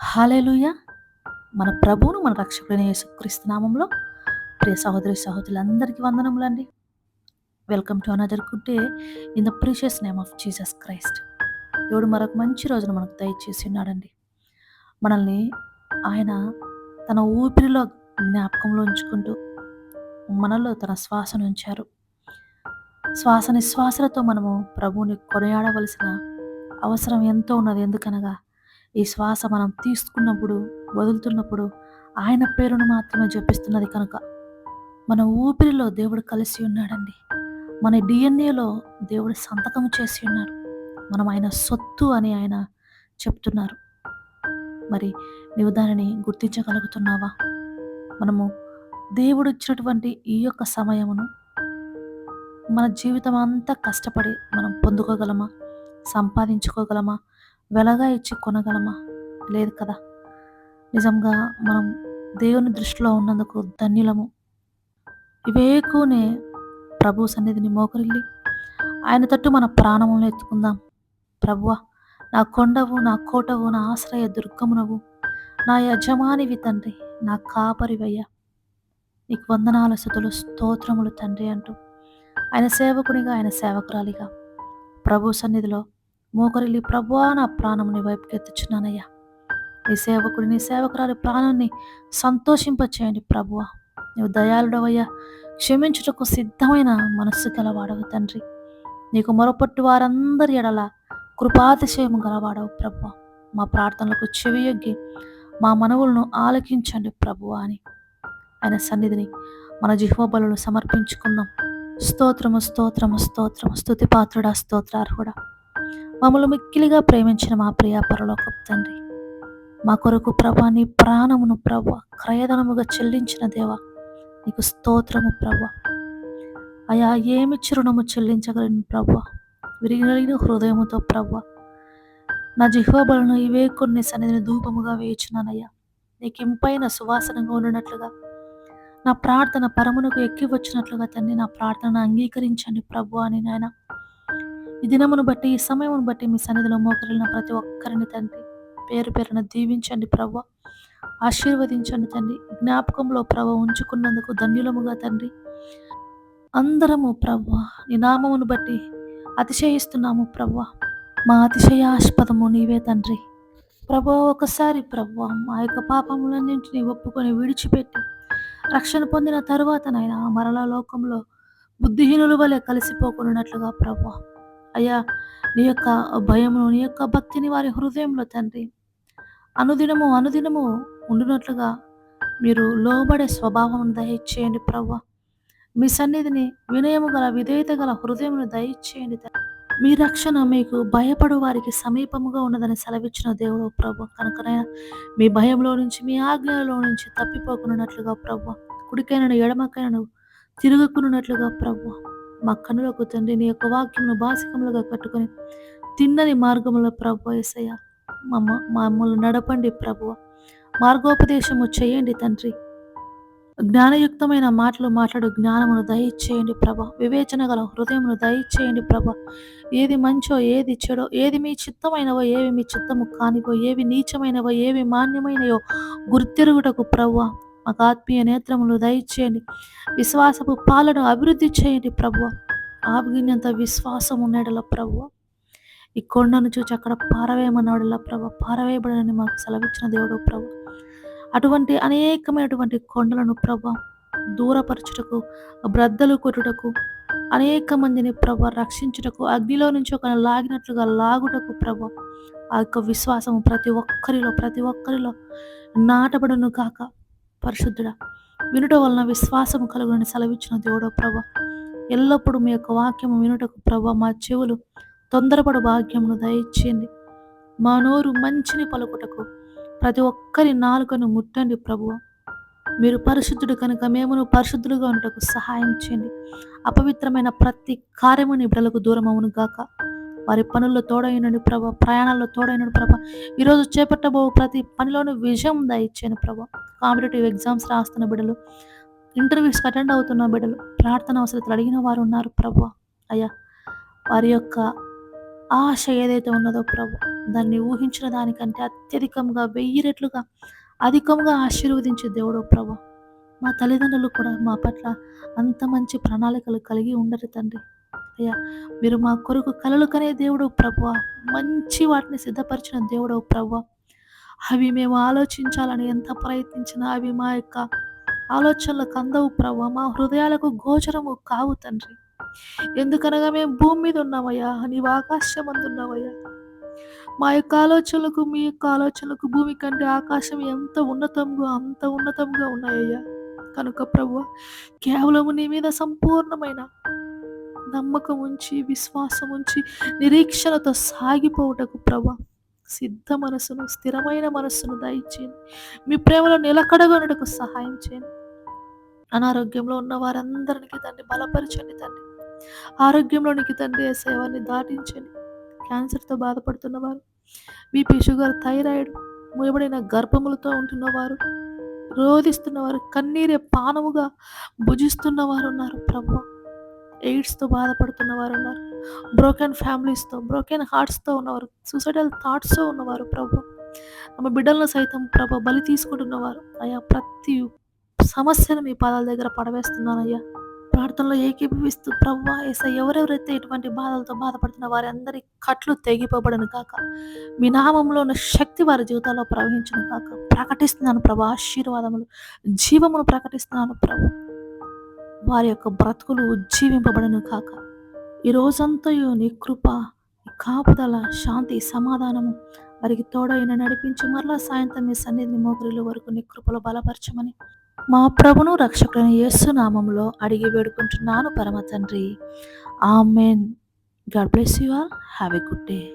Hallelujah. మన ప్రభువును మన రక్షకుడైన యేసుక్రీస్తు నామంలో ప్రియ సహోదరి సహోదరులందరికీ వందనములండి. Welcome to another good day in the precious name of Jesus Christ దేవుడు మరొక మంచి రోజున మనకు దయచేసి ఉన్నాడండి. మనల్ని ఆయన తన ఊపిరిలో జ్ఞాపకంలో ఉంచుకుంటూ మనలో తన శ్వాసను ఉంచారు. శ్వాస నిశ్వాసలతో మనము ప్రభువుని కొనియాడవలసిన అవసరం ఎంతో ఉన్నది. ఎందుకనగా ఈ శ్వాస మనం తీసుకున్నప్పుడు వదులుతున్నప్పుడు ఆయన పేరును మాత్రమే జపిస్తున్నది కనుక మన ఊపిరిలో దేవుడు కలిసి ఉన్నాడండి. మన డిఎన్ఏలో దేవుడు సంతకం చేసి ఉన్నారు. మనం ఆయన సొత్తు అని ఆయన చెప్తున్నారు. మరి నీవు దానిని గుర్తించగలుగుతున్నావా? మనము దేవుడు ఇచ్చినటువంటి ఈ యొక్క సమయమును మన జీవితం అంతా కష్టపడి మనం పొందుకోగలమా? సంపాదించుకోగలమా? వెలగా ఇచ్చి కొనగలమా? లేదు కదా. నిజంగా మనం దేవుని దృష్టిలో ఉన్నందుకు ధన్యులము. ఇవేకునే ప్రభు సన్నిధిని మోకరిల్లి ఆయన తట్టు మన ప్రాణములను ఎత్తుకుందాం. ప్రభువ నా కొండవు నా కోటవు నా ఆశ్రయ దుర్గమునవు నా యజమానివి తండ్రి నా కాపరివయ్య. నీకు వందనాల స్థుతులు స్తోత్రములు తండ్రి అంటూ ఆయన సేవకునిగా ఆయన సేవకురాలిగా. ప్రభు సన్నిధిలో మోకరిల్లి ప్రభువా నా ప్రాణం నీ వైపుకి ఎత్తుచున్నానయ్యా. నీ సేవకుడి నీ సేవకురాలి ప్రాణాన్ని సంతోషింపచేయండి ప్రభువ. నువ్వు దయాళుడవయ్యా. క్షమించుటకు సిద్ధమైన మనస్సు గలవాడవు తండ్రి. నీకు మొరపట్టు వారందరి ఎడల కృపాతిశయము గలవాడవు ప్రభు మా ప్రార్థనలకు చెవియొగ్గి మా మనవులను ఆలకించండి ప్రభు అని. ఆయన సన్నిధిని మన జిహ్వబలను సమర్పించుకుందాం. స్తోత్రము స్తోత్రము స్తోత్రము. స్తుతిపాత్రుడా స్తోత్రార్హుడా. మమ్మల్ని మిక్కిలిగా ప్రేమించిన మా ప్రియాపరలోక తండ్రి. మా కొరకు ప్రభా నీ ప్రాణమును ప్రభ క్రయధనముగా చెల్లించిన దేవ నీకు స్తోత్రము ప్రభ. అయా ఏమి చిరుణము చెల్లించగలను ప్రభ? విరిగిన హృదయముతో ప్రభ. నా జిహ్వబలను ఇవే కొన్ని సన్నిధిని ధూపముగా వేయుచున్నానయ్యా. నీకు ఇంపైన సువాసనగా ఉండినట్లుగా. నా ప్రార్థన పరమునకు ఎక్కి వచ్చినట్లుగా తండ్రి నా ప్రార్థన అంగీకరించండి ప్రభు అని నాయన. ఈ దినమును బట్టి ఈ సమయమును బట్టి మీ సన్నిధిలో మోకరిన ప్రతి ఒక్కరిని తండ్రి పేరు పేరున దీవించండి ప్రభ. ఆశీర్వదించండి తండ్రి. జ్ఞాపకంలో ప్రభ ఉంచుకున్నందుకు ధన్యులముగా తండ్రి. అందరము ప్రభ నీ నామమును బట్టి అతిశయిస్తున్నాము ప్రభ. మా అతిశయాస్పదము నీవే తండ్రి. ప్రభు ఒకసారి ప్రభు మా యొక్క పాపములన్నింటినీ ఒప్పుకొని విడిచిపెట్టి రక్షణ పొందిన తరువాత నాయన మరల లోకంలో బుద్ధిహీనుల వలె కలిసిపోకున్నట్లుగా ప్రభు. అయ్యా నీ యొక్క భయమును నీ యొక్క భక్తిని వారి హృదయంలో తండ్రి. అనుదినము అనుదినము ఉండినట్లుగా మీరు లోబడే స్వభావం దయచేయండి ప్రవ్వ. మీ సన్నిధిని వినయము గల విధేయత గల హృదయమును దయచేయండి మీ రక్షణ మీకు భయపడు వారికి సమీపముగా ఉన్నదని సెలవిచ్చిన దేవుడు ప్రభు కనుకనైనా మీ భయంలో నుంచి మీ ఆజ్ఞలో నుంచి తప్పిపోకున్నట్లుగా ప్రభు కుడికైనను ఎడమకైనను తిరుగుకున్నట్లుగా ప్రభు మా కనులకు తండ్రి నీ యొక్క వాక్యమును బాసికములుగా కట్టుకొని తిన్నని మార్గములో ప్రభు ఏసయ్య. మమ్మ మమ్మల్ని నడపండి ప్రభు మార్గోపదేశము చేయండి తండ్రి. జ్ఞానయుక్తమైన మాటలు మాట్లాడు జ్ఞానమును దయచేయండి ప్రభ. వివేచన గల హృదయమును దయచేయండి ప్రభ. ఏది మంచో ఏది చెడో ఏది మీ చిత్తమైనవో ఏవి మీ చిత్తము కానివో ఏవి నీచమైనవో ఏవి మాన్యమైనయో గుర్తెరుగుటకు ప్రభు మాకు ఆత్మీయ నేత్రములు దయచేయండి. విశ్వాసపు పాలను అభివృద్ధి చేయండి ప్రభు ఆగినంత విశ్వాసం ఉన్నడల ప్రభు ఈ కొండను చూచి అక్కడ పారవేయమన్నాడుల ప్రభు పారవేయబడని మాకు సెలవిచ్చిన దేవుడు ప్రభు అటువంటి అనేకమైనటువంటి కొండలను ప్రభ దూరపరచుటకు బ్రద్దలు కొట్టుటకు అనేక మందిని ప్రభ రక్షించుటకు అగ్నిలో నుంచి ఒక లాగినట్లుగా లాగుటకు ప్రభ ఆ యొక్క విశ్వాసము ప్రతి ఒక్కరిలో ప్రతి ఒక్కరిలో నాటబడును కాక పరిశుద్ధుడా. వినుట వలన విశ్వాసం కలుగునని సెలవిచ్చిన దేవుడో ప్రభ. ఎల్లప్పుడూ మీ యొక్క వాక్యము వినుటకు ప్రభ మా చెవులు తొందరపడు భాగ్యమును దయచేయండి. మా నోరు మంచిని పలుకుటకు ప్రతి ఒక్కరి నాలుకను ముట్టండి ప్రభువ మీరు పరిశుద్ధుడు కనుక మేమును పరిశుద్ధులుగా ఉండటకు సహాయం చేయండి. అపవిత్రమైన ప్రతి కార్యము నీ దూరం అవును గాక. వారి పనుల్లో తోడైనడు ప్రభ ప్రయాణాల్లో తోడైనడు ప్రభా. ఈరోజు చేపట్టబో ప్రతి పనిలోనూ విజయం దయచేయను ప్రభా. కాంపిటేటివ్ ఎగ్జామ్స్ రాస్తున్న బిడ్డలు ఇంటర్వ్యూస్కి అటెండ్ అవుతున్న బిడ్డలు ప్రార్థన అవసరతలు అడిగిన వారు ఉన్నారు ప్రభు. అయ్యా వారి యొక్క ఆశ ఏదైతే ఉన్నదో ప్రభు దాన్ని ఊహించిన దానికంటే అత్యధికంగా వెయ్యి రెట్లుగా అధికంగా ఆశీర్వదించే దేవుడు ప్రభు. మా తల్లిదండ్రులు కూడా మా పట్ల అంత మంచి ప్రణాళికలు కలిగి ఉండరు తండ్రి. అయ్యా మీరు మా కొరకు కలలు కనే దేవుడు ప్రభు మంచి వాటిని సిద్ధపరిచిన దేవుడు ప్రభు అవి మేము ఆలోచించాలని ఎంత ప్రయత్నించినా అవి మా యొక్క ఆలోచనలకు అందవు ప్రభు మా హృదయాలకు గోచరము కావు తండ్రి. ఎందుకనగా మేము భూమి మీద ఉన్నామయ్యా నీవు ఆకాశం అందున్నావయ్యా మా యొక్క ఆలోచనలకు మీ యొక్క ఆలోచనలకు భూమి కంటే ఆకాశం ఎంత ఉన్నతంగా అంత ఉన్నతంగా ఉన్నాయ్యా కనుక ప్రభు కేవలము నీ మీద సంపూర్ణమైన నమ్మకం ఉంచి విశ్వాసం ఉంచి నిరీక్షణతో సాగిపోవుటకు ప్రభా సిద్ధ మనసును స్థిరమైన మనస్సును దయచేయండి. మీ ప్రేమలో నిలకడగొనటకు సహాయం చేయండి. అనారోగ్యంలో ఉన్న వారందరికీ తండ్రి బలపరచండి తండ్రి. ఆరోగ్యంలోనికి తండ్రి సేవాన్ని దాటించండి. క్యాన్సర్తో బాధపడుతున్నవారు బీపీ షుగర్ థైరాయిడ్ ముయబడిన గర్భములతో ఉంటున్నవారు రోధిస్తున్నవారు కన్నీరే పానముగా భుజిస్తున్నవారు ఉన్నారు ప్రభు. ఎయిడ్స్తో బాధపడుతున్న వారు ఉన్నారు. బ్రోకెన్ ఫ్యామిలీస్తో బ్రోకెన్ హార్ట్స్తో ఉన్నవారు సూసైడల్ థాట్స్తో ఉన్నవారు ప్రభు. తమ బిడ్డలను సైతం ప్రభు బలి తీసుకుంటున్నవారు. అయ్యా ప్రతి సమస్యను మీ పాదాల దగ్గర పడవేస్తున్నాను అయ్యా ప్రార్థనలో ఏకీభవిస్తూ ప్రభు ఏస ఎవరెవరైతే ఇటువంటి బాధలతో బాధపడుతున్న వారందరి కట్లు తెగిపోబడను కాక మీ నామంలో ఉన్న శక్తి వారి జీవితాల్లో ప్రవహించను కాక ప్రకటిస్తున్నాను ప్రభు ఆశీర్వాదములు జీవమును ప్రకటిస్తున్నాను ప్రభు. వారి యొక్క బ్రతుకులు ఉజ్జీవింపబడను కాక. ఈ రోజంతయు నీ కృప కాపుదల శాంతి సమాధానము వారికి తోడైన నడిపించి మరలా సాయంత్రం మీ సన్నిధిని మోకరిలో వరకు నీ కృపలో బలపరచమని మా ప్రభును రక్షకుడైన యేసు నామంలో అడిగి వేడుకుంటున్నాను పరమ తండ్రి. Amen. God bless you all. Have a good day.